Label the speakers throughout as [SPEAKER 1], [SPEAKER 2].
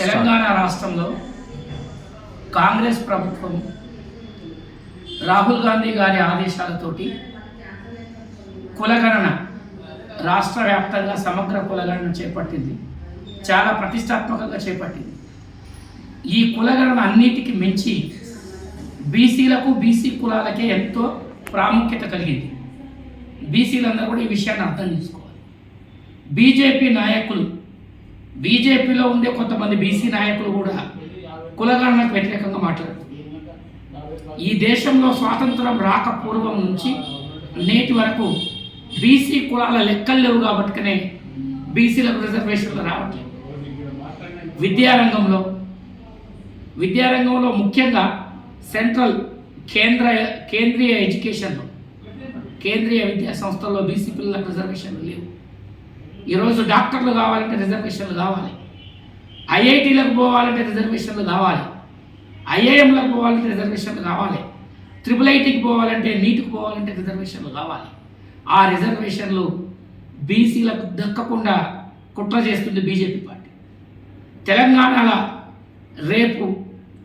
[SPEAKER 1] తెలంగాణ రాష్ట్రంలో కాంగ్రెస్ ప్రభుత్వం రాహుల్ గాంధీ గారి ఆదేశాలతోటి కులగణన రాష్ట్ర వ్యాప్తంగా సమగ్ర కులగణన చేపట్టింది. చాలా ప్రతిష్టాత్మకంగా చేపట్టింది. ఈ కులగణన అన్నిటికీ మించి బీసీలకు బీసీ కులాలకే ఎంతో ప్రాముఖ్యత కలిగింది. బీసీలందరూ కూడా ఈ విషయాన్ని అర్థం చేసుకోవాలి. బీజేపీ నాయకులు బీజేపీలో ఉండే కొంతమంది బీసీ నాయకులు కూడా కులగణనకు వ్యతిరేకంగా మాట్లాడుతున్నారు ఈ దేశంలో స్వాతంత్రం రాక పూర్వం నుంచి నేటి వరకు బీసీ కులాల లెక్కలు లేవు కాబట్టికనే బీసీలకు రిజర్వేషన్లు రావట్లేదు. విద్యారంగంలో విద్యారంగంలో ముఖ్యంగా సెంట్రల్ కేంద్ర కేంద్రీయ ఎడ్యుకేషన్లో కేంద్రీయ విద్యా సంస్థల్లో బీసీ పిల్లలకు రిజర్వేషన్లు లేవు. ఈరోజు డాక్టర్లు కావాలంటే రిజర్వేషన్లు కావాలి. ఐఐటీలకు పోవాలంటే రిజర్వేషన్లు కావాలి. ఐఐఎంలకు పోవాలంటే రిజర్వేషన్లు కావాలి. ట్రిపుల్ ఐటీకి పోవాలంటే నీటికి పోవాలంటే రిజర్వేషన్లు కావాలి. ఆ రిజర్వేషన్లు బీసీలకు దక్కకుండా కుట్ర చేస్తుంది బీజేపీ పార్టీ. తెలంగాణలో రేపు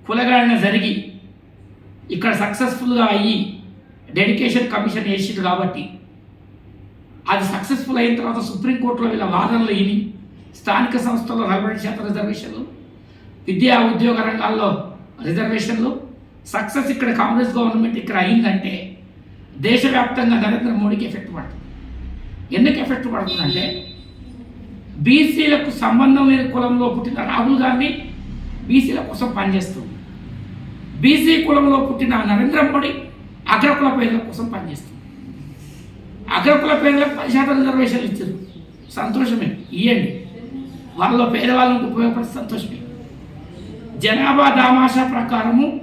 [SPEAKER 1] కులగణన జరిగి ఇక్కడ సక్సెస్ఫుల్గా అయ్యి డెడికేషన్ కమిషన్ వేసింది కాబట్టి అది సక్సెస్ఫుల్ అయిన తర్వాత సుప్రీంకోర్టులో వీళ్ళ వాదనలు ఇని స్థానిక సంస్థల్లో నలభై శాతం రిజర్వేషన్లు విద్యా ఉద్యోగ రంగాల్లో రిజర్వేషన్లు సక్సెస్ ఇక్కడ కాంగ్రెస్ గవర్నమెంట్ ఇక్కడ అయిందంటే దేశవ్యాప్తంగా నరేంద్ర మోడీకి ఎఫెక్ట్ పడుతుంది. ఎందుకు ఎఫెక్ట్ పడుతుందంటే బీసీలకు సంబంధం లేని కులంలో పుట్టిన రాహుల్ గాంధీ బీసీల కోసం పనిచేస్తుంది బీసీ కులంలో పుట్టిన నరేంద్ర మోడీ అగ్రకుల పేదల కోసం పనిచేస్తుంది. అగ్రకుల పేదలకు పది శాతం రిజర్వేషన్లు ఇచ్చారు. సంతోషమే. ఇవ్వండి వాళ్ళలో పేదవాళ్ళకి ఉపయోగపడే సంతోషమే. జనాభా దామాషా ప్రకారము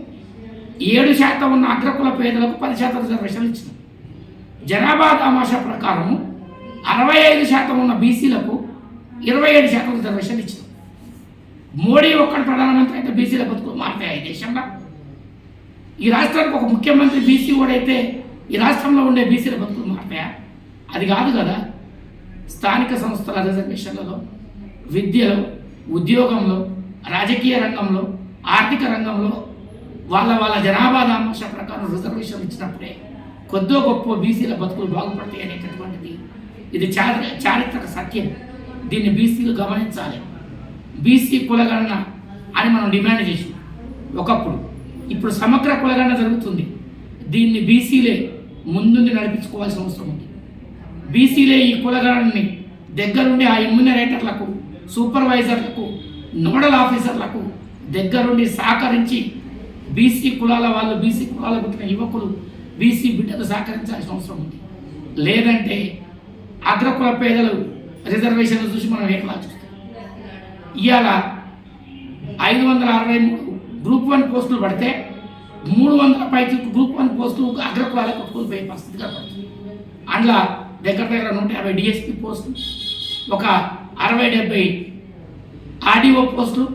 [SPEAKER 1] ఏడు శాతం ఉన్న అగ్రకుల పేదలకు పది శాతం రిజర్వేషన్లు ఇచ్చినాం జనాభా దామాషా ప్రకారము అరవై ఐదు శాతం ఉన్న బీసీలకు ఇరవై ఏడు శాతం రిజర్వేషన్లు ఇచ్చినాం మోడీ ఒక్కడు ప్రధానమంత్రి అయితే బీసీల బతుకు మారుతాయి దేశంలో. ఈ రాష్ట్రానికి ఒక ముఖ్యమంత్రి బీసీ ఓడైతే ఈ రాష్ట్రంలో ఉండే బీసీల బతుకులు మారతాయా అది కాదు కదా. స్థానిక సంస్థల రిజర్వేషన్లలో విద్యలో ఉద్యోగంలో రాజకీయ రంగంలో ఆర్థిక రంగంలో వాళ్ళ వాళ్ళ జనాభా దామాష ప్రకారం రిజర్వేషన్ ఇచ్చినప్పుడే కొద్దో గొప్ప బీసీల బతుకులు బాగుపడతాయి అనేటటువంటిది ఇది చారి చారిత్రక సత్యం. దీన్ని బీసీలు గమనించాలి. బీసీ కులగణన అని మనం డిమాండ్ చేసాం ఒకప్పుడు. ఇప్పుడు సమగ్ర కులగణన జరుగుతుంది. దీన్ని బీసీలే ముందుండి నడిపించుకోవాల్సిన అవసరం ఉంది. బీసీలే ఈ కులగణనని దగ్గరుండి ఆ ఇమ్యునరేటర్లకు సూపర్వైజర్లకు నోడల్ ఆఫీసర్లకు దగ్గరుండి సహకరించి బీసీ కులాల వాళ్ళు బీసీ కులాల పుట్టిన యువకులు బీసీ బిడ్డలు సహకరించాల్సిన అవసరం ఉంది. లేదంటే అగ్రకుల పేదలు రిజర్వేషన్లు చూసి మనం ఏకలా చూస్తాం. ఇవాళ ఐదు వందల అరవై మూడు గ్రూప్ వన్ పోస్టులు పడితే మూడు వందల పైకి గ్రూప్ వన్ పోస్టులు అగ్రకులాలకు కొట్టుకుని పరిస్థితి కనబడుతుంది అందులో దగ్గర దగ్గర నూట యాభై డిఎస్పీ పోస్టులు ఒక అరవై డెబ్బై ఆర్డీఓ పోస్టులు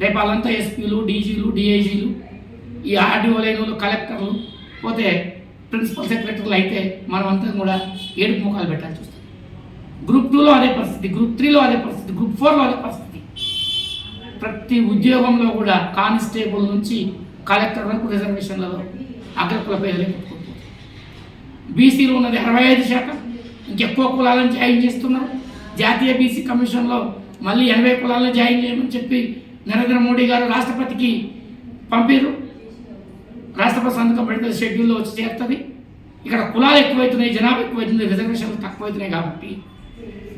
[SPEAKER 1] రేపు వాళ్ళంతా ఎస్పీలు డీజీలు డిఐజీలు ఈ ఆర్డీఓ లైన్లు కలెక్టర్లు పోతే ప్రిన్సిపల్ సెక్రటరీలు అయితే మనమంతా కూడా ఏడు ముఖాలు పెట్టాల్సి వస్తుంది. గ్రూప్ టూలో అదే పరిస్థితి గ్రూప్ త్రీలో అదే పరిస్థితి గ్రూప్ ఫోర్లో అదే పరిస్థితి. ప్రతి ఉద్యోగంలో కూడా కానిస్టేబుల్ నుంచి కలెక్టర్ వరకు రిజర్వేషన్లలో అగ్రకుల పేదలే పుట్టుకుంటుంది బీసీలు ఉన్నది అరవై ఐదు శాతం. ఇంకెక్కువ కులాలను జాయిన్ చేస్తున్నారు. జాతీయ బీసీ కమిషన్లో మళ్ళీ ఎనభై కులాలను జాయిన్ చేయమని చెప్పి నరేంద్ర మోడీ గారు రాష్ట్రపతికి పంపారు. రాష్ట్రపతి సంతకం పెడితే షెడ్యూల్లో వచ్చి చేరుతుంది. ఇక్కడ కులాలు ఎక్కువైతున్నాయి జనాభా ఎక్కువైతుంది రిజర్వేషన్లు తక్కువైతున్నాయి కాబట్టి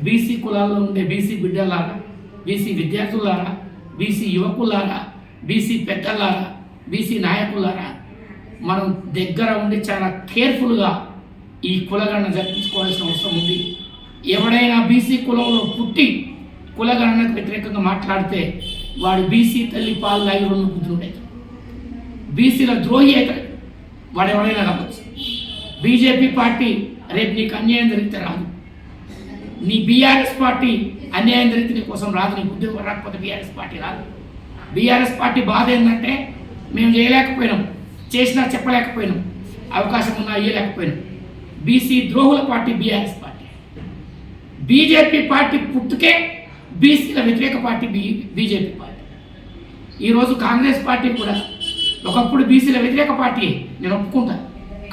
[SPEAKER 1] బీసీ కులాల్లో ఉండే బీసీ బిడ్డలారా బీసీ విద్యార్థులారా బీసీ యువకులారా బీసీ పెద్దలారా బీసీ నాయకులారా మనం దగ్గర ఉండి చాలా కేర్ఫుల్గా ఈ కులగణన జరిపించుకోవాల్సిన అవసరం ఉంది. ఎవడైనా బీసీ కులంలో పుట్టి కులగణనకు వ్యతిరేకంగా మాట్లాడితే వాడు బీసీ తల్లి పాలు లాగి రెండు బుద్ధులు బీసీల ద్రోహి అవుతాడు వాడు ఎవడైనా కావచ్చు. బీజేపీ పార్టీ రేపు నీకు అన్యాయం జరిగితే రాదు. నీ బీఆర్ఎస్ పార్టీ అన్యాయం జరిగితే నీ కోసం రాదు. నీ ఉద్యోగం రాకపోతే బీఆర్ఎస్ పార్టీ రాదు. బీఆర్ఎస్ పార్టీ బాధ ఏంటంటే మేము చేయలేకపోయినాం. చేసినా చెప్పలేకపోయినాం. అవకాశం ఉన్నా ఇయ్యలేకపోయినాం. BC ద్రోహుల party BRS party. BJP party పుట్టుకే బీసీల వ్యతిరేక పార్టీ బీ బీజేపీ పార్టీ. ఈరోజు కాంగ్రెస్ పార్టీ కూడా ఒకప్పుడు బీసీల వ్యతిరేక పార్టీ నేను ఒప్పుకుంటాను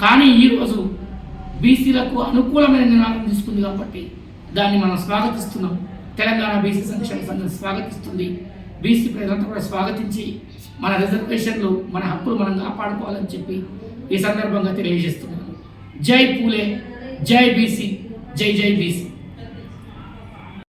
[SPEAKER 1] కానీ ఈరోజు బీసీలకు అనుకూలమైన నిర్ణయం తీసుకుంది కాబట్టి దాన్ని మనం స్వాగతిస్తున్నాం. తెలంగాణ బీసీ సంక్షేమ సంఘం స్వాగతిస్తుంది. బీసీ ప్రజలంతా కూడా స్వాగతించి మన రిజర్వేషన్లు మన హక్కులు మనం కాపాడుకోవాలని చెప్పి ఈ సందర్భంగా తెలియజేస్తున్నాను. జై పూలే జై బీసీ జై జై బీసీ.